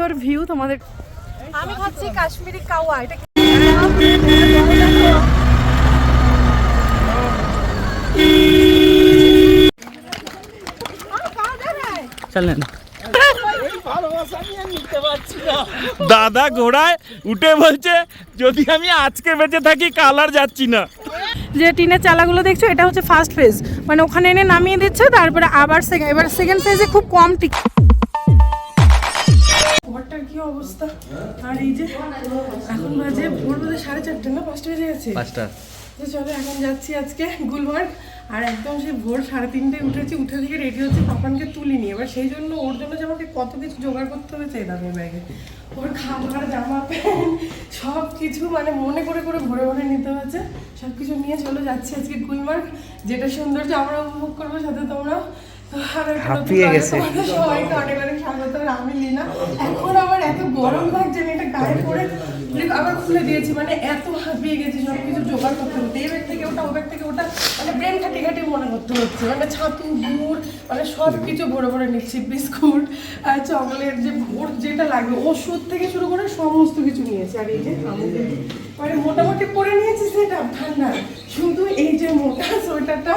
সুন্দর ভিউ তোমাদের আমি খাচ্ছি কাশ্মীরি কাওয়া এটা চলেন। দাদা ঘোড়ায় উঠে বলছে যদি আমি আজকে বেঁচে থাকি কাল আর যাচ্ছি না। যে টিনের চালাগুলো দেখছ এটা হচ্ছে ফার্স্ট ফেজ মানে ওখানে এনে নামিয়ে দিচ্ছে তারপরে আবার সেকেন্ড এবার সেকেন্ড ফেজে খুব কম টিক ঘরটার কি অবস্থা? আর এই যে এখন বাজে ভোর বাজে সাড়ে চারটে না? পাঁচটা বেজে গেছে? পাঁচটা। তো চলো এখন যাচ্ছি আজকে গুলমার্গ আর একদম সেই ভোর সাড়ে তিনটায় উঠেছি উঠে থেকে রেডি হচ্ছে পাপানকে তুলিনি। এবার সেই জন্য ওর জন্য যে আমাকে কত কিছু জোগাড় করতে হয়েছে দামি ব্যাগে ওর খাবার জামা প্যান্ট সব কিছু মানে মনে করে করে ভরে ভরে নিতে হয়েছে। সব কিছু নিয়ে চলে যাচ্ছি আজকে গুলমার্গ যেটা সৌন্দর্য আমরা উপভোগ করব সাথে তোমরাও। হাঁপিয়ে গেছে। সবাইকে অনেক অনেক স্বাগত আমি লীনা। এখন আমার এত গরম লাগছে আমি এটা গায়ে পরে আবার খুলে দিয়েছি মানে এত হাঁপিয়ে গেছি সব কিছু জোগাড় করতে হচ্ছে। এই থেকে ওটা থেকে ওটা মানে ব্রেন খাটি খাটি মনে করতে হচ্ছে। মানে ছাতু গুড় মানে সব কিছু ভরে ভরে নিচ্ছি বিস্কুট আর চকলেট যে ওর যেটা লাগবে ওষুধ থেকে শুরু করে সমস্ত কিছু নিয়েছি। আর এই যে মানে মোটামুটি পরে নিয়েছি সেটা ঠান্ডা। শুধু এই যে মোটা সোয়েটারটা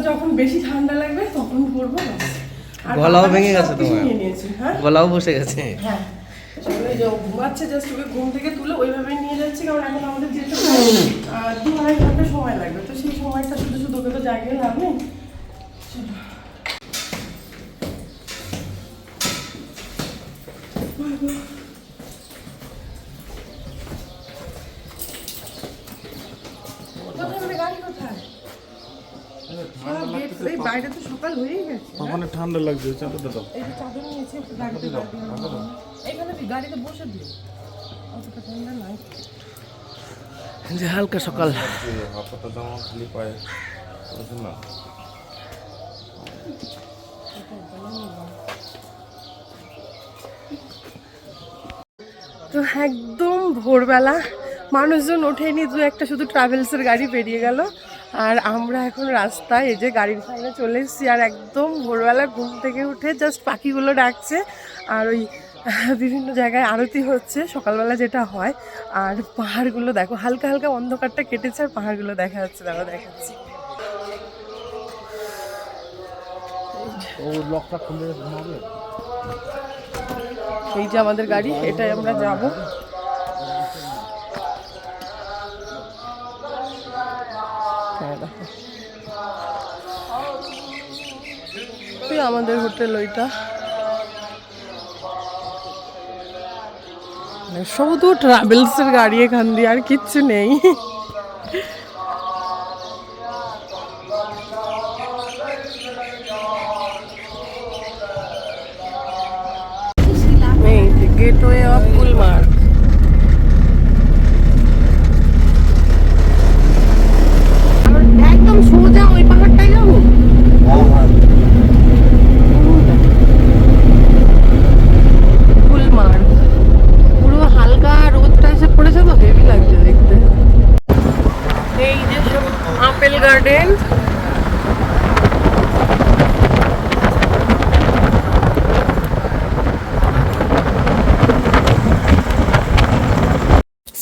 যখন বেশি ঠান্ডা লাগবে তখন। আর গলাও ভেঙে গেছে তোমার। হ্যাঁ গলাও বসে গেছে হ্যাঁ ঘুমাচ্ছে জাস্ট ওকে ঘুম থেকে তুলে ওইভাবেই নিয়ে যাচ্ছি কারণ এখন আমাদের আহ, দু আড়াই ঘণ্টা সময় লাগবে তো সেই সময়টা শুধু শুধু ওকে তো জায়গায় লাভ নেই চলো। কোথায় আমাদের গাড়ি কোথায়? সারা gate- এই বাইরে তো সকাল হয়েই গেছে। ওখানে ঠান্ডা লাগছে চাঁদা দাও। এই যে চাদর নিয়েছি গাড়িতে দিয়ে এখানে গাড়িতে বসে দিও। অতটা ঠান্ডা নাই। যে হালকা সকাল। হাতটা জামা খালি পায়ে। করেছে না? তো একদম ভোরবেলা মানুষজন ওঠেনি দু একটা শুধু ট্রাভেলসের গাড়ি বেরিয়ে গেল। আর আমরা এখন রাস্তায় এই যে গাড়ির সামনে চলে এসেছি আর একদম ভোরবেলা ঘুম থেকে উঠে জাস্ট পাখিগুলো ডাকছে আর ওই বিভিন্ন জায়গায় আরতি হচ্ছে সকালবেলা যেটা হয়। আর পাহাড়গুলো দেখো হালকা হালকা অন্ধকারটা কেটেছে আর পাহাড়গুলো দেখা যাচ্ছে দেখো দেখাচ্ছি। এই যে আমাদের গাড়ি এটাই আমরা যাব। এই আমাদের হোটেল ওইটা। মানে শুধু ট্রাভেলসের গাড়ি এখান দিয়ে আর কিচ্ছু নেই এই গেটওয়ে অফ গুলমার্গ একদম সোজা ওই পাহাড়টাই যাব গুলমার্গ পুরো হালকা রোদটা এসে পড়েছে তো হেভি লাগছে দেখতে এই যে সব আপেল গার্ডেন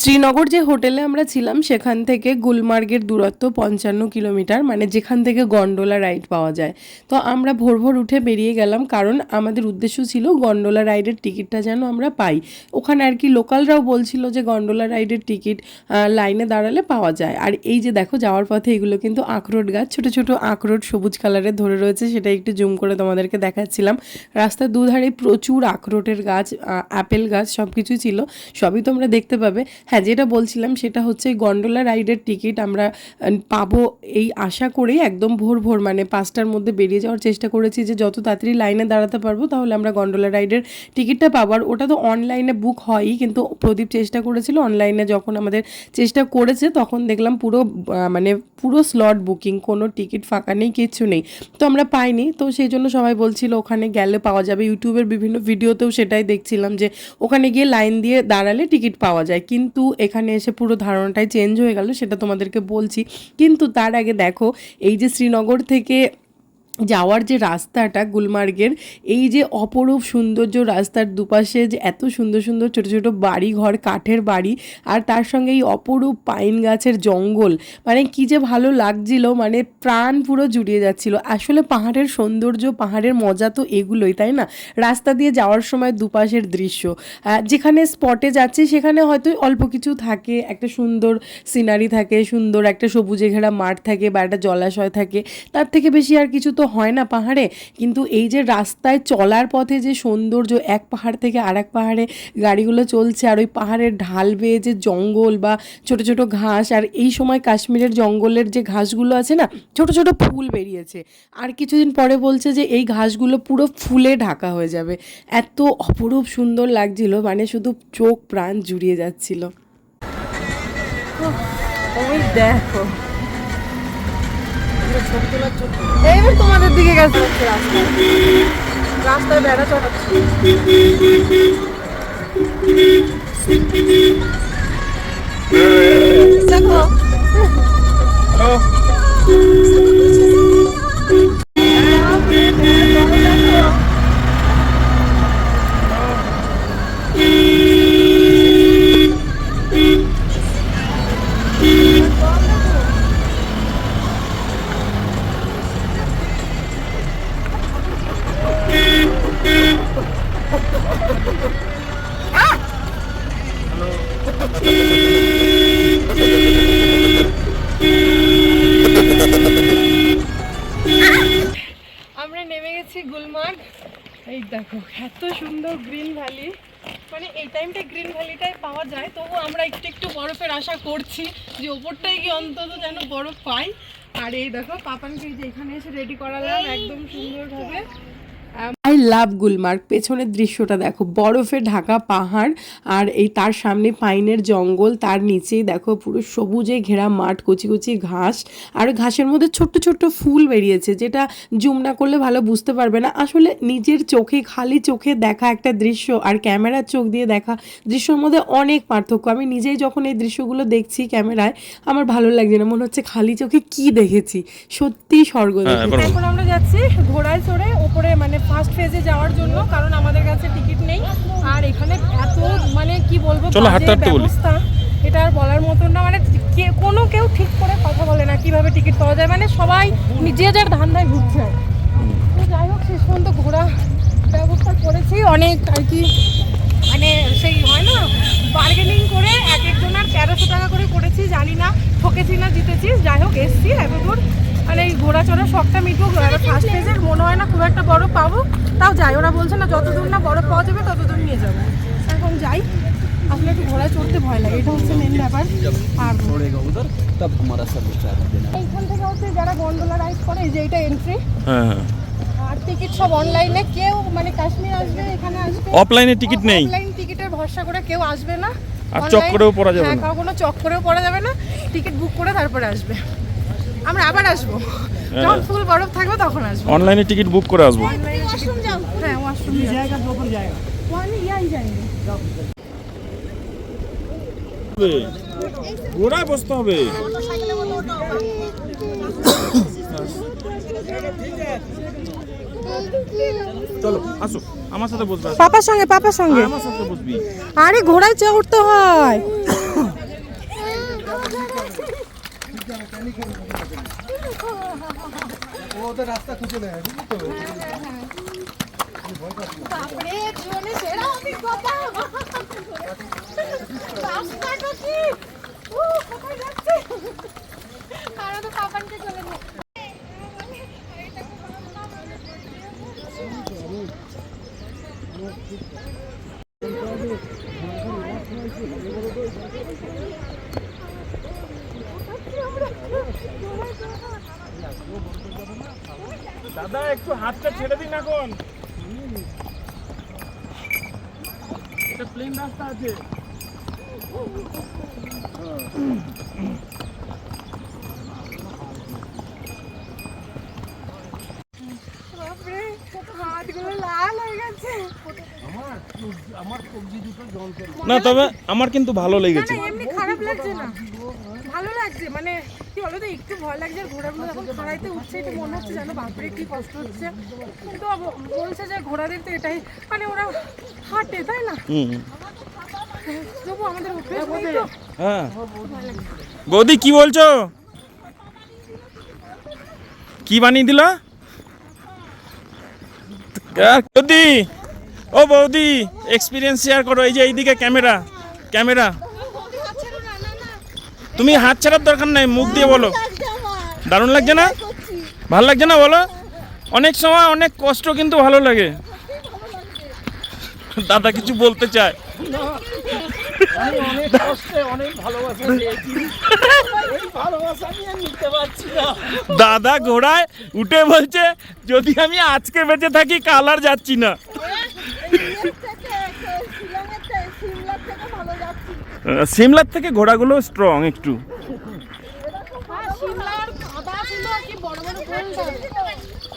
শ্রীনগর যে হোটেলে আমরা ছিলাম, সেখান থেকে গুলমার্গের দূরত্ব পঞ্চান্ন কিলোমিটার মানে যেখান থেকে গন্ডোলা রাইড পাওয়া যায়। তো আমরা ভোর ভোর উঠে বেরিয়ে গেলাম, কারণ আমাদের উদ্দেশ্য ছিল গন্ডোলা রাইডের টিকিটটা যেন আমরা পাই। ওখানে আর কি লোকালরাও বলছিল যে গন্ডোলা রাইডের টিকিট লাইনে দাঁড়ালে পাওয়া যায়। আর এই যে দেখো, যাওয়ার পথে এগুলো কিন্তু আখরোট গাছ, ছোট ছোট আখরোট সবুজ কালারের ধরে রয়েছে, সেটা একটু জুম করে তোমাদেরকে দেখাচ্ছিলাম। রাস্তার দুধারে প্রচুর আখরোটের গাছ আপেল গাছ সব কিছুই ছিল, সবই তোমরা দেখতে পাবে। হ্যাঁ যেটা বলছিলাম সেটা হচ্ছে গন্ডোলা রাইডের টিকিট আমরা পাবো এই আশা করেই একদম ভোর ভোর মানে পাঁচটার মধ্যে বেরিয়ে যাওয়ার চেষ্টা করেছি যে যত তাড়াতাড়ি লাইনে দাঁড়াতে পারব তাহলে আমরা গন্ডোলা রাইডের টিকিটটা পাবো। আর ওটা তো অনলাইনে বুক হয়ই, কিন্তু প্রদীপ চেষ্টা করেছিল অনলাইনে যখন আমাদের চেষ্টা করেছে তখন দেখলাম পুরো মানে পুরো স্লট বুকিং কোনো টিকিট ফাঁকা নেই, কিচ্ছু নেই। তো আমরা পাইনি, তো সেই জন্য সবাই বলছিল ওখানে গেলে পাওয়া যাবে। ইউটিউবের বিভিন্ন ভিডিওতেও সেটাই দেখছিলাম যে ওখানে গিয়ে লাইন দিয়ে দাঁড়ালে টিকিট পাওয়া যায়। কিন্তু এখানে এসে পুরো ধারণাটাই চেঞ্জ হয়ে গেল, সেটা তোমাদেরকে বলছি। কিন্তু তার আগে দেখো, এই যে শ্রীনগর থেকে যাওয়ার যে রাস্তাটা গুলমার্গের, এই যে অপরূপ সৌন্দর্য রাস্তার দুপাশে যে এত সুন্দর সুন্দর ছোট ছোট বাড়ি ঘর কাঠের বাড়ি আর তার সঙ্গে এই অপরূপ পাইন গাছের জঙ্গল মানে কি যে ভালো লাগছিল মানে প্রাণ পুরো জুড়িয়ে যাচ্ছিল। আসলে পাহাড়ের সৌন্দর্য, পাহাড়ের মজা তো এগুলোই, তাই না? রাস্তা দিয়ে যাওয়ার সময় দুপাশের দৃশ্য। যেখানে স্পটে যাচ্ছি, সেখানে হয়তো অল্প কিছু থাকে, একটা সুন্দর সিনারি থাকে, সুন্দর একটা সবুজে ঘেরা মাঠ থাকে বা একটা জলাশয় থাকে, তার থেকে বেশি আর কিছু তো হয় না পাহাড়ে, কিন্তু এই যে রাস্তায় চলার পথে যে সৌন্দর্য, এক পাহাড় থেকে আরেক পাহাড়ে গাড়িগুলো চলছে আর ওই পাহাড়ের ঢাল বেয়ে যে জঙ্গল বা ছোট ছোট ঘাস, আর এই সময় কাশ্মীরের জঙ্গলের যে ঘাসগুলো আছে না, ছোট ছোট ফুল বেরিয়েছে। আর কিছুদিন পরে বলছে যে এই ঘাসগুলো পুরো ফুলে ঢাকা হয়ে যাবে। এত অপরূপ সুন্দর লাগছিল মানে শুধু চোখ প্রাণ জুড়িয়ে যাচ্ছিল। ওই দেখো। এইবার তোমাদের দিকে গেছে। রাস্তায় বেড়া চড়াচ্ছে। দেখো। দেখো, এত সুন্দর গ্রিন ভ্যালি। মানে এই টাইমটা গ্রিন ভ্যালিটাই পাওয়া যায়, তবু আমরা একটু একটু বরফের আশা করছি যে ওপরটাই কি অন্তত যেন বরফ পাই। আর এই দেখো, পাপানকে যে এখানে এসে রেডি করালাম, একদম সুন্দরভাবে। আই লাভ গুলমার্গ পেছনের দৃশ্যটা দেখো বরফে ঢাকা পাহাড় আর এই তার সামনে পাইনের জঙ্গল তার নিচেই দেখো পুরো সবুজে ঘেরা মাঠ কচি কচি ঘাস আর ঘাসের মধ্যে ছোট্ট ছোট্ট ফুল বেরিয়েছে যেটা জুম না করলে ভালো বুঝতে পারবে না। আসলে নিজের চোখে খালি চোখে দেখা একটা দৃশ্য আর ক্যামেরার চোখ দিয়ে দেখা দৃশ্যর মধ্যে অনেক পার্থক্য। আমি নিজেই যখন এই দৃশ্যগুলো দেখছি ক্যামেরায় আমার ভালো লাগছে না মনে হচ্ছে খালি চোখে কি দেখেছি? সত্যি স্বর্গ দেখেছি। এখন আমরা যাচ্ছি ঘোড়ায় চড়ে ওপরে মানে ফার্স্ট ফেজে যাওয়ার জন্য কারণ আমাদের কাছে টিকিট নেই। আর এখানে এত মানে কি বলব চলো হাঁটতে হাঁটতে বলি। ব্যবস্থা। এটা আর বলার মতন না মানে কোনো কেউ ঠিক করে কথা বলে না কীভাবে টিকিট পাওয়া যায়। মানে সবাই যে যার ধান্দায় ঘুরছে তো যাই হোক শেষ পর্যন্ত ঘোরা ব্যবস্থা করেছি। অনেক আর কি মানে সেই হয় না বার্গেনিং করে এক একজনের তেরোশো টাকা করে করেছি জানি না ঠকেছি না জিতেছি। যাই হোক এসছি এত দূর মানে এই ঘোড়া চড়া শখটা মিটুক ফার্স্ট ফেজের মনে হয় না খুব একটা বড় পাবো তাও যাই ওরা বলছে না যতদূর না বড় পাওয়া যাবে ততদূর নিয়ে যাব। এখন যাই একটু চড়তে ভয় লাগে এটা হচ্ছে মেন ব্যাপার। আর থেকে হচ্ছে যারা রাইড করে এই যে এন্ট্রি হ্যাঁ, হ্যাঁ আর টিকিট সব অনলাইনে কেউ মানে আসবে এখানে আসবে। অফলাইনে টিকিট নেই। টিকিটের ভরসা করে কেউ আসবে না। আর চক্করেও পড়া যাবে হ্যাঁ, না। চক্করেও পড়া যাবে না। টিকিট বুক করে তারপরে আসবে। আমরা আবার আসব। যখন ফুল বরফ থাকবে তখন আসব। অনলাইনে টিকিট বুক করে আসব। হ্যাঁ ওয়াশরুম জায়গা ঘোড়ায় বসতে হবে। চলো আসো। আমার সাথে বসবে। পাপার সঙ্গে পাপার সঙ্গে। আমার সাথে বসবি রাস্তা ঘোড়ায় চড়ে উঠতে কারণ বাপরে জীবনে সেরা অভিজ্ঞতা রাস্তাটা কোথায় যাচ্ছে? কারও তো পাপানকে চলে যায় দাদা একটু হাতটা ছেড়ে দিন এখন এটা প্লেন রাস্তা আছে। হয়ে না তবে আমার কিন্তু ভালো লেগেছে। এমনি খারাপ লাগছে না। ভালো ভালো লাগছে মানে কি বলো তো একটু ভয় লাগছে আর ঘোড়াগুলো যখন খাড়াইতে উঠছে একটু মনে হচ্ছে জানো বাপরে কি কষ্ট হচ্ছে। কিন্তু বলছে যে ঘোড়াদের তো এটাই মানে ওরা হাঁটে তাই না? হ্যাঁ বৌদি। কি বলছো? কি বানিয়ে দিল? বৌদি। ও বৌদি এক্সপিরিয়েন্স শেয়ার করো। এই যে এইদিকে ক্যামেরা ক্যামেরা। তুমি হাত ছাড়ার দরকার নাই মুখ দিয়ে বলো। দারুণ লাগছে না? ভালো লাগছে না বলো? অনেক সময় অনেক কষ্ট কিন্তু ভালো লাগে। দাদা কিছু বলতে চায়। অনেক কষ্টে অনেক ভালোবাসা ভালোবাসা আমি নিতে পারছি না। দাদা ঘোড়ায় উঠে বলছে যদি আমি আজকে বেঁচে থাকি কাল আর যাচ্ছি না। সিমলার থেকে ঘোড়াগুলো স্ট্রং একটু।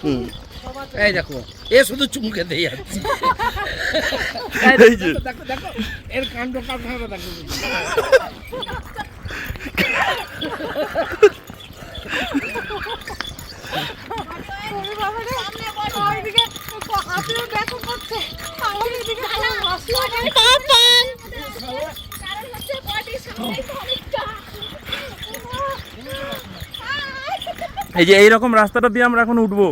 আর এই দেখো এ শুধু চুমকে দিয়ে যাচ্ছে। এই যে। দেখো দেখো এর কাণ্ড কারখানা দেখো। এই যে এইরকম রাস্তাটা দিয়ে আমরা এখন উঠবো।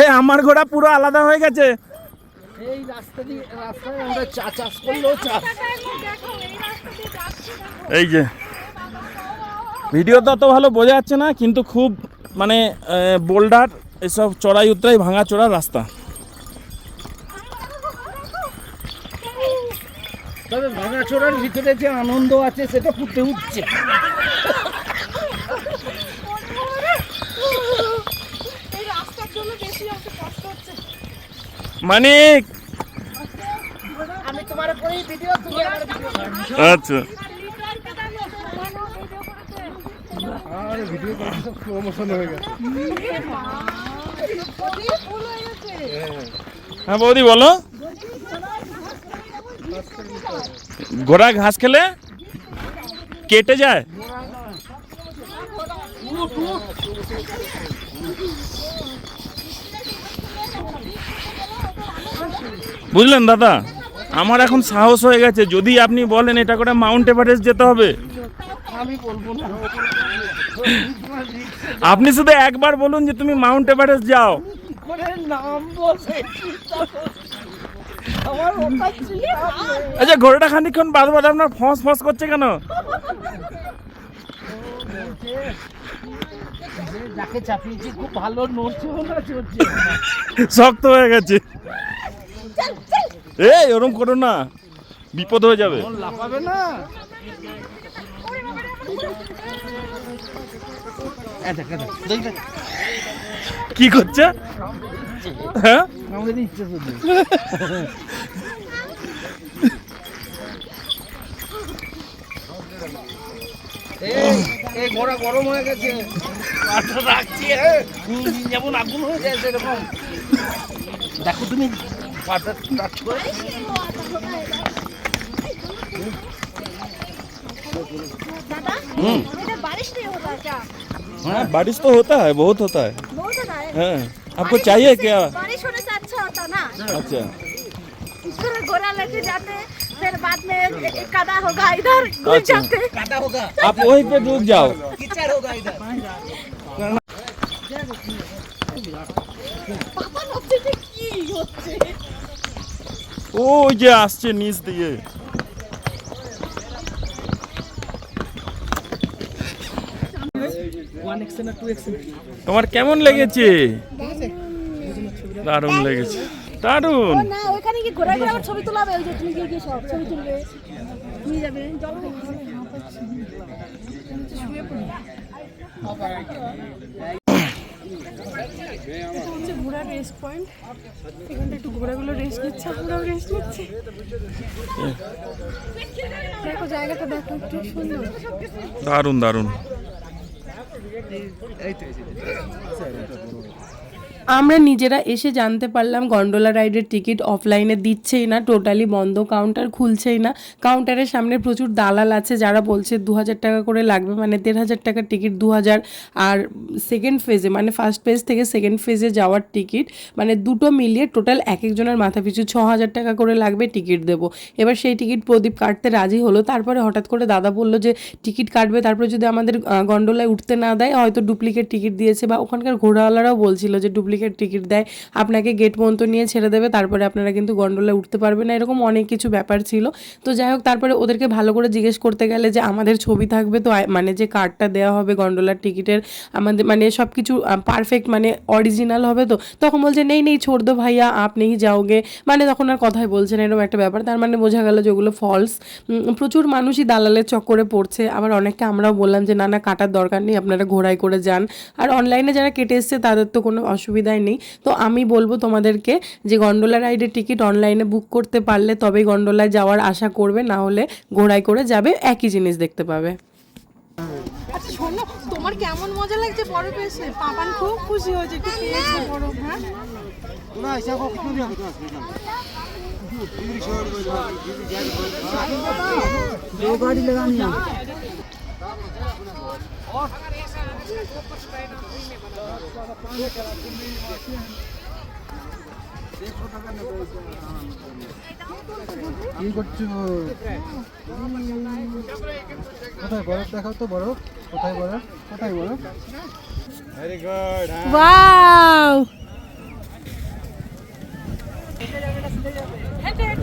এই আমার ঘোড়া পুরো আলাদা হয়ে গেছে। এই রাস্তা দিয়ে রাস্তায় আমরা চা চাষ করলেও চাষ এই রাস্তা দিয়ে যাচ্ছি দেখো এই যে ভিডিও তো অত ভালো বোঝা যাচ্ছে না কিন্তু খুব মানে বোল্ডার এসব চড়াই উতরাই ভাঙা চড়া রাস্তা। তবে ভাঙাচোরার ভিতরে যে আনন্দ আছে সেটা ফুটে উঠছে এই রাস্তার জন্য বেশি আমাকে কষ্ট হচ্ছে মানে ভিডিও আচ্ছা। হ্যাঁ বৌদি বলো। ঘোড়া ঘাস খেলে কেটে যায়? বুঝলেন দাদা? আমার এখন সাহস হয়ে গেছে। যদি আপনি বলেন এটা করে মাউন্ট এভারেস্ট যেতে হবে। আপনি শুধু একবার বলুন যে তুমি মাউন্ট এভারেস্ট যাও। আচ্ছা ঘোড়াটা খানিক্ষণ বাদ বাদ আপনার ফস ফস করছে কেন? যাকে চাপিয়েছি খুব ভালো নড়ছেও না চড়ছে। শক্ত হয়ে গেছে। এই ওরম করো না। বিপদ হয়ে যাবে। লাফাবে না। কি করছে? হ্যাঁ? এই ঘোড়া গরম হয়ে গেছে। পাটা রাখছি হ্যাঁ। যেমন আগুন হয়ে যায় সেরকম। দেখো তুমি। পাটা টাচ করে इधर बारिश नहीं होता क्या हाँ बारिश तो होता है बहुत होता है बहुत होता है हाँ आपको चाहिए क्या बारिश होने से अच्छा होता ना अच्छा फिर घोड़ा लेके जाते फिर बाद में एक- एक कदा होगा इधर घुस अच्छा। जाते কাদা হোগা आप वहीं पे रुक जाओ কিচার হোগা ইধর পাপা ভাবছে যে কি হচ্ছে ওই যে আসছে নিচ দিয়ে। তোমার কেমন লেগেছে? দারুণ লেগেছে। দারুণ। না কি ঘোরা ঘোরা আবার ছবি হচ্ছে ঘোড়ার রেস্ট পয়েন্ট এখানটা একটু ঘোড়াগুলো রেস্ট নিচ্ছে আমরাও রেস্ট নিচ্ছি। দেখো জায়গাটা দেখো একটু সুন্দর। দারুণ দারুণ। আমরা নিজেরা এসে জানতে পারলাম গন্ডোলা রাইডের টিকিট অফলাইনে দিচ্ছেই না টোটালি বন্ধ কাউন্টার খুলছেই না। কাউন্টারের সামনে প্রচুর দালাল আছে যারা বলছে দু হাজার টাকা করে লাগবে মানে দেড় হাজার টাকার টিকিট দু হাজার আর সেকেন্ড ফেজে মানে ফার্স্ট ফেজ থেকে সেকেন্ড ফেজে যাওয়ার টিকিট মানে দুটো মিলিয়ে টোটাল এক একজনের মাথা পিছু ছ হাজার টাকা করে লাগবে টিকিট দেবো। এবার সেই টিকিট প্রদীপ কাটতে রাজি হলো, তারপরে হঠাৎ করে দাদা বলল যে টিকিট কাটবে, তারপরে যদি আমাদের গন্ডোলায় উঠতে না দেয়, হয়তো ডুপ্লিকেট টিকিট দিয়েছে বা ওখানকার ঘোড়াওয়ালারাও বলছিল যে ডুপ্লিকেট টিকিট দেয়। আপনাকে গেট পর্যন্ত নিয়ে ছেড়ে দেবে, তারপরে আপনারা কিন্তু গন্ডোলায় উঠতে পারবেন না, এরকম অনেক কিছু ব্যাপার ছিল। তো যাই হোক, তারপরে ওদেরকে ভালো করে জিজ্ঞেস করতে গেলে যে আমাদের ছবি থাকবে তো মানে যে কার্ডটা দেওয়া হবে গন্ডোলার টিকিটের আমাদের মানে সব কিছু পারফেক্ট মানে অরিজিনাল হবে তো, তখন বলছে, নেই নেই, ছোড় দো ভাইয়া আপ নেই যাওগে। মানে তখন আর কথাই বলছে না, এরকম একটা ব্যাপার। তার মানে বোঝা গেল যে ওগুলো ফলস প্রচুর মানুষই দালালের চক্করে পড়ছে। আবার অনেককে আমরাও বললাম যে, না না, কাটার দরকার নেই, আপনারা ঘোড়ায় করে যান। আর অনলাইনে যারা কেটে এসছে, তাদের তো কোনো অসুবিধাই নেই। তো আমি বলব তোমাদেরকে যে গন্ডোলা রাইডের টিকিট অনলাইনে বুক করতে পারলে তবেই গন্ডোলায় যাওয়ার আশা করবে না হলে ঘোড়ায় করে যাবে একই জিনিস দেখতে পাবে। আচ্ছা শোনো তোমার কেমন মজা লাগছে বরফ এসে পাপান খুব খুশি হয়েছে একটু পেয়েছে বরফ হ্যাঁ? কি করছ? কোথায় বরফ? দেখাও তো বরফ। কোথায় বরফ? কোথায় বরফ? ওয়াও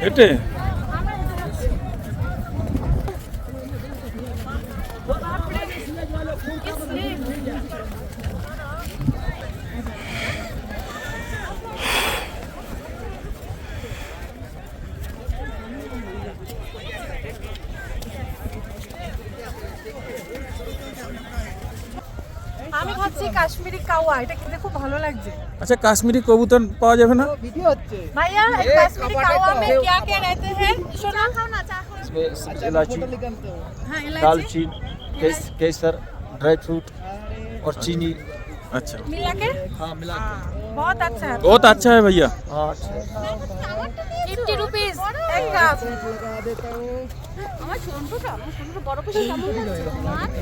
হেঁটে। লাগছে আচ্ছা কাশ্মীরি কবুতর পাওয়া যাবে না भैया कश्मीरी कौवा में क्या क्या रहते हैं सुना खाओ ना चाह इसमें इलायची हाँ दालचीनी केस- केसर ड्राई फ्रूट और चीनी अच्छा मिला के हाँ मिला बहुत अच्छा है बहुत अच्छा है भैया हाँ फिफ्टी रुपीज एक कप আমার ছোটটা আমার ছোটটা বড় কিছু কেমন লাগছে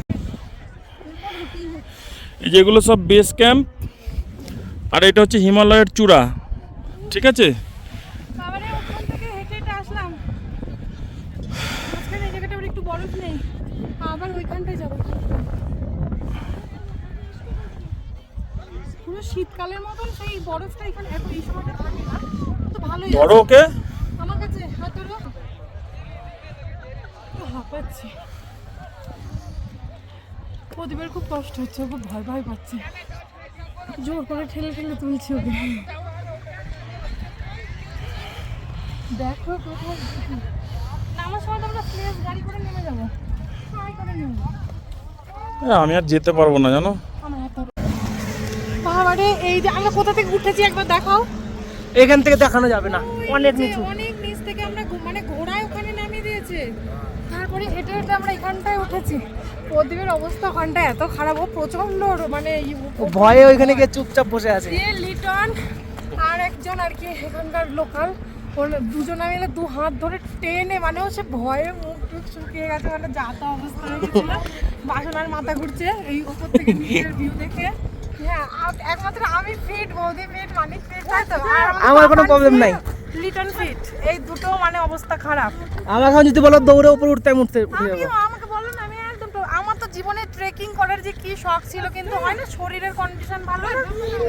এই যেগুলো সব বেস ক্যাম্প আর এটা হচ্ছে হিমালয়ের চূড়া। ঠিক আছে? শীতকালের মতন সেই বরফটা এখানে এখন এই সময়টা থাকে না। তো ভালোই ওকে আমার কাছে হাত ধরো। হাঁপাচ্ছি। প্রদীপের খুব কষ্ট হচ্ছে খুব ভয় ভয় পাচ্ছে। জোর করে ঠেলে ঠেলে তুলছি ওকে। দেখো কোথায় নামার সময় তো আমরা প্লেস গাড়ি করে নেমে যাব। গাড়ি করে নেমে আমি আর যেতে পারব না জানো? হাত এই যে আমরা কোথা থেকে উঠেছি একবার দেখাও। এখান থেকে দেখানো যাবে না অনেক নিচে, নিচু। অনেক নিচ থেকে আমরা মানে ঘোড়ায় ওখানে নামিয়ে দিয়েছে। তারপরে হেঁটে হেঁটে আমরা এখানটায় উঠেছি। প্রদীপের অবস্থা ওখানটায় এত খারাপ ও প্রচণ্ড মানে ভয়ে ওইখানে গিয়ে চুপচাপ বসে আছে। লিটন আর একজন আর কি এখানকার লোকাল দুজনে মিলে দু হাত ধরে টেনে মানে সে ভয়ে মুখ টুক শুকিয়ে গেছে মানে যাতা অবস্থা হয়ে গেছিল। বাসনার মাথা ঘুরছে এই উপর থেকে নিচের ভিউ দেখে। হ্যাঁ একমাত্র আমি ফিট বৌদি ফিট মানিক ফিট তাই তো? আমার কোনো problem নাই। লিটন ফিট এই দুটো মানে অবস্থা খারাপ। আমাকে এখন যদি বলো দৌড়ে উপরে উঠতে উঠতে উঠে যাব আমিও আমাকে বলো না আমি একদম তো- আমার তো জীবনে ট্রেকিং করার যে কি শখ ছিল কিন্তু হয় না শরীরের কন্ডিশন ভালো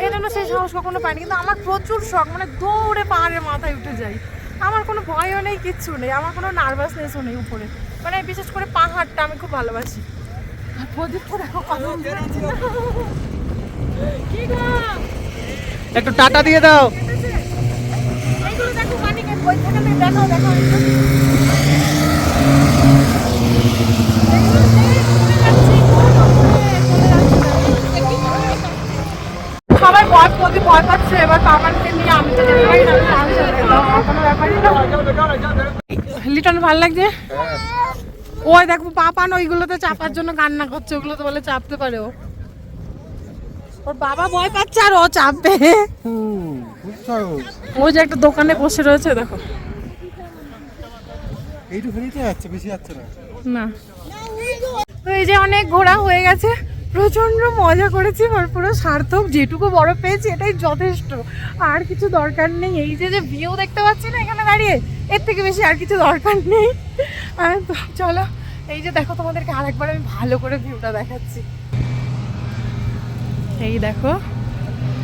এই জন্য সেই সাহস কখনো পাইনি। কিন্তু আমার প্রচুর শখ মানে দৌড়ে পাহাড়ের মাথায় উঠে যাই। আমার কোনো ভয়ও নেই কিচ্ছু নেই আমার কোনো নার্ভাসনেসও নেই উপরে। মানে বিশেষ করে পাহাড়টা আমি খুব ভালোবাসি। প্রদীপটা দেখো। কি গো? একটু টাটা দিয়ে দাও। এইগুলো দেখো বই থেকে নেই, দেখাও সবাই ভয় প্রতি ভয় পাচ্ছে এবার কামানকে নিয়ে আমি তো যেতে পারি না আমি কোনো ব্যাপারই না। লিটন ভালো লাগছে? ওই দেখো পাপান ওইগুলোতে চাপার জন্য কান্না করছে ওগুলো তো বলে চাপতে পারে ও। ওর বাবা ভয় পাচ্ছে আর ও চাপবে। ও যে একটা দোকানে বসে রয়েছে দেখো। এইটুখানিতে যাচ্ছে বেশি যাচ্ছে না। না। তো এই যে অনেক ঘোরা হয়ে গেছে। প্রচণ্ড মজা করেছি আর পুরো সার্থক, যেটুকু বড় পেয়েছি, এটাই যথেষ্ট। আর কিছু দরকার নেই। এই যে যে ভিউ দেখতে পাচ্ছি না এখানে দাঁড়িয়ে, এর থেকে বেশি আর কিছু দরকার নেই। চলো, এই যে দেখো তোমাদেরকে আরেকবার আমি ভালো করে ভিউটা দেখাচ্ছি। এই দেখো,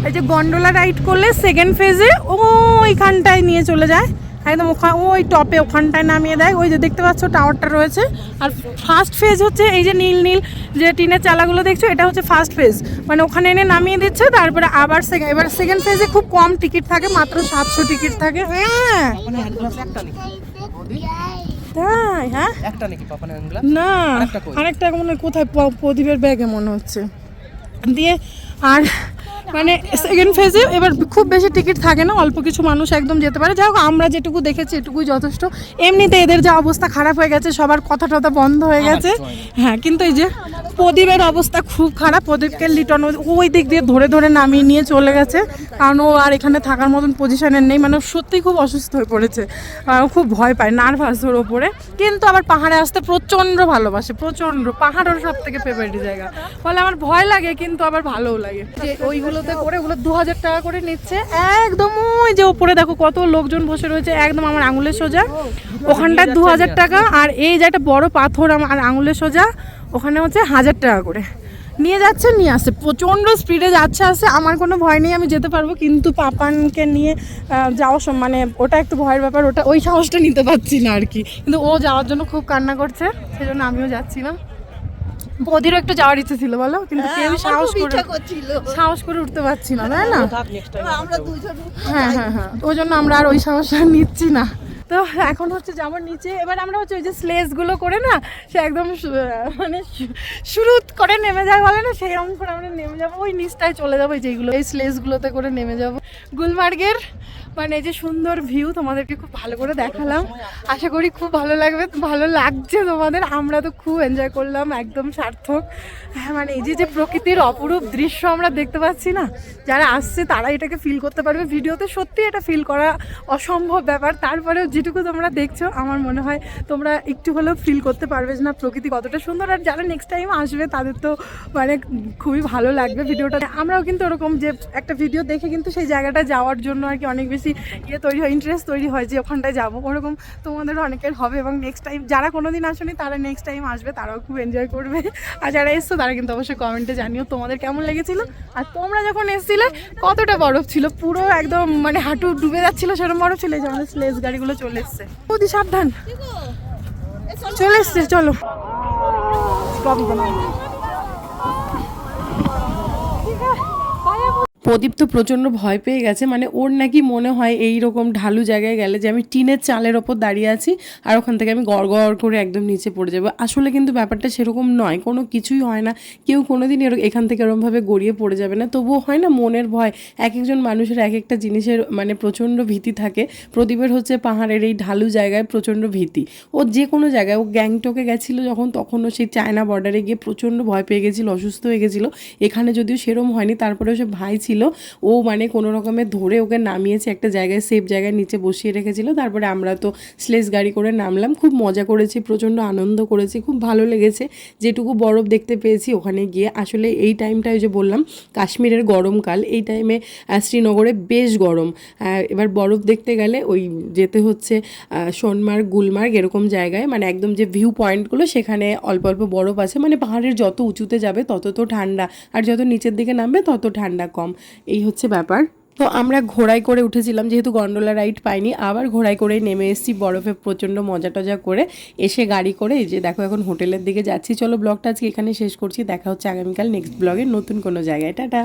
এই যে গন্ডোলা রাইড করলে সেকেন্ড ফেজে ও ওইখানটায় নিয়ে চলে যায়। একদম ওখানে ওই টপে ওখানটায় নামিয়ে দেয়। ওই যে দেখতে পাচ্ছ টাওয়ারটা রয়েছে। আর ফার্স্ট ফেজ হচ্ছে এই যে নীল নীল যে টিনের চালাগুলো দেখছ এটা হচ্ছে ফার্স্ট ফেজ মানে ওখানে এনে নামিয়ে দিচ্ছে তারপরে আবার সেকেন্ড এবার সেকেন্ড ফেজে খুব কম টিকিট থাকে মাত্র সাতশো টিকিট থাকে। হ্যাঁ। তাই হ্যাঁ? একটা নাকি না আরেকটা মনে কোথায় প্রদীপের ব্যাগে মনে হচ্ছে। দিয়ে আর মানে সেকেন্ড ফেজে এবার খুব বেশি টিকিট থাকে না অল্প কিছু মানুষ একদম যেতে পারে। যাই হোক আমরা যেটুকু দেখেছি এটুকুই যথেষ্ট। এমনিতে এদের যা অবস্থা খারাপ হয়ে গেছে সবার কথা টথা বন্ধ হয়ে গেছে। হ্যাঁ কিন্তু এই যে প্রদীপের অবস্থা খুব খারাপ প্রদীপকে লিটন ওই দিক দিয়ে ধরে ধরে নামিয়ে নিয়ে চলে গেছে। কারণ ও আর এখানে থাকার মতন পজিশনের নেই মানে সত্যি খুব অসুস্থ হয়ে পড়েছে। খুব ভয় পায় নার্ভাস ওর ওপরে। কিন্তু আবার পাহাড়ে আসতে প্রচণ্ড ভালোবাসে প্রচণ্ড। পাহাড় ওর সব থেকে ফেভারিট জায়গা। ফলে আমার ভয় লাগে কিন্তু আবার ভালোও লাগে। যে ওইগুলোতে করে ওগুলো দু হাজার টাকা করে নিচ্ছে। একদম ওই যে ওপরে দেখো কত লোকজন বসে রয়েছে একদম আমার আঙুলের সোজা। ওখানটায় দু হাজার টাকা আর এই যে একটা বড় পাথর আমার আঙুলের সোজা ওখানে হচ্ছে হাজার টাকা করে। নিয়ে যাচ্ছে নিয়ে আসছে প্রচণ্ড স্পিডে যাচ্ছে আসছে আমার কোনো ভয় নেই আমি যেতে পারব। কিন্তু পাপানকে নিয়ে আহ, যাওয়ার সময় মানে ওটা একটু ভয়ের ব্যাপার ওটা ওই সাহসটা নিতে পারছি না আর কি। কিন্তু ও যাওয়ার জন্য খুব কান্না করছে সেই জন্য আমিও যাচ্ছি না বদিরও একটু যাওয়ার ইচ্ছে ছিল বলো? কিন্তু কেউ সাহস করে সাহস করে উঠতে পারছি না তাই না? হ্যাঁ হ্যাঁ হ্যাঁ। ওই জন্য আমরা আর ওই সাহসটা নিচ্ছি না। তো এখন হচ্ছে যাব নিচে। এবার আমরা হচ্ছে ওই যে স্লেজগুলো করে না সে একদম মানে শুরু করে নেমে যায় বলে না সেই সেরকম করে আমরা নেমে যাব। ওই নিচটায় চলে যাব যেগুলো এই স্লেজগুলোতে করে নেমে যাব। গুলমার্গের মানে যে সুন্দর ভিউ তোমাদেরকে খুব ভালো করে দেখালাম। আশা করি খুব ভালো লাগবে, ভালো লাগছে তোমাদের। আমরা তো খুব এনজয় করলাম, একদম সার্থক। হ্যাঁ মানে এই যে যে প্রকৃতির অপরূপ দৃশ্য আমরা দেখতে পাচ্ছি না, যারা আসছে তারা এটাকে ফিল করতে পারবে। ভিডিওতে সত্যি এটা ফিল করা অসম্ভব ব্যাপার। তারপরেও যেটুকু তোমরা দেখছ, আমার মনে হয় তোমরা একটু হলেও ফিল করতে পারবে যে না, প্রকৃতি কতটা সুন্দর। আর যারা নেক্সট টাইম আসবে, তাদের তো মানে খুবই ভালো লাগবে ভিডিওটা। আমরাও কিন্তু ওরকম যে একটা ভিডিও দেখে কিন্তু সেই জায়গাটা যাওয়ার জন্য আর কি অনেক বেশি ইয়ে তৈরি হয় ইন্টারেস্ট তৈরি হয়, যে ওখানটায় যাব। ওরকম তোমাদের অনেকের হবে এবং নেক্সট টাইম যারা কোনো দিন আসেনি, তারা নেক্সট টাইম আসবে, তারাও খুব এনজয় করবে। আর যারা এসছো, তারা কিন্তু অবশ্যই কমেন্টে জানিও তোমাদের কেমন লেগেছিল। আর তোমরা যখন এসছিলে, কতটা বরফ ছিল? পুরো একদম মানে হাঁটু ডুবে যাচ্ছিল সেরকম বরফ ছিল যে আমাদের স্লেজ গাড়িগুলো চলে এসছে। বৌদি, সাবধান। চলে এসছে, চলো। প্রদীপ তো প্রচণ্ড ভয় পেয়ে গেছে মানে ওর নাকি মনে হয় এই রকম ঢালু জায়গায় গেলে যে আমি টিনের চালের ওপর দাঁড়িয়ে আছি আর ওখান থেকে আমি গড় গড় করে একদম নিচে পড়ে যাব। আসলে কিন্তু ব্যাপারটা সেরকম নয়, কোনো কিছুই হয় না। কেউ কোনো দিন এরকম এখান থেকে এরকমভাবে গড়িয়ে পড়ে যাবে না। তবুও হয় না মনের ভয় এক একজন মানুষের এক একটা জিনিসের মানে প্রচণ্ড ভীতি থাকে। প্রদীপের হচ্ছে পাহাড়ের এই ঢালু জায়গায় প্রচণ্ড ভীতি। ও যে কোনো জায়গায়, ও গ্যাংটকে গেছিল যখন, তখনও সেই চায়না বর্ডারে গিয়ে প্রচণ্ড ভয় পেয়ে গেছিল, অসুস্থ হয়ে গেছিল। এখানে যদিও সেরম হয়নি, তারপরেও সে ভাই ছিল। ও মানে কোনো রকমে ধরে ওকে নামিয়েছে একটা জায়গায় সেফ জায়গায় নিচে বসিয়ে রেখেছিল। তারপরে আমরা তো স্লেজ গাড়ি করে নামলাম। খুব মজা করেছি, প্রচণ্ড আনন্দ করেছি, খুব ভালো লেগেছে। যেটুকু বরফ দেখতে পেয়েছি ওখানে গিয়ে। আসলে এই টাইমটায় যে বললাম, কাশ্মীরের গরমকাল, এই টাইমে শ্রীনগরে বেশ গরম। এবার বরফ দেখতে গেলে ওই যেতে হচ্ছে সোনমার্গ, গুলমার্গ এরকম জায়গায়। মানে একদম যে ভিউ পয়েন্টগুলো সেখানে অল্প অল্প বরফ আছে। মানে পাহাড়ের যত উঁচুতে যাবে, তত তো ঠান্ডা। আর যত নিচের দিকে নামবে, তত ঠান্ডা কম। এই হচ্ছে ব্যাপার। তো আমরা ঘোড়ায় করে উঠেছিলাম, যেহেতু গন্ডোলা রাইড পাইনি, আবার ঘোড়ায় করে নেমে এসেছি বরফে প্রচণ্ড মজা টজা করে। এসে গাড়ি করে এই যে দেখো এখন হোটেলের দিকে যাচ্ছি। চলো ব্লগটা আজকে এখানে শেষ করছি। দেখা হচ্ছে আগামীকাল নেক্সট ব্লগে নতুন কোনো জায়গায়। টাটা।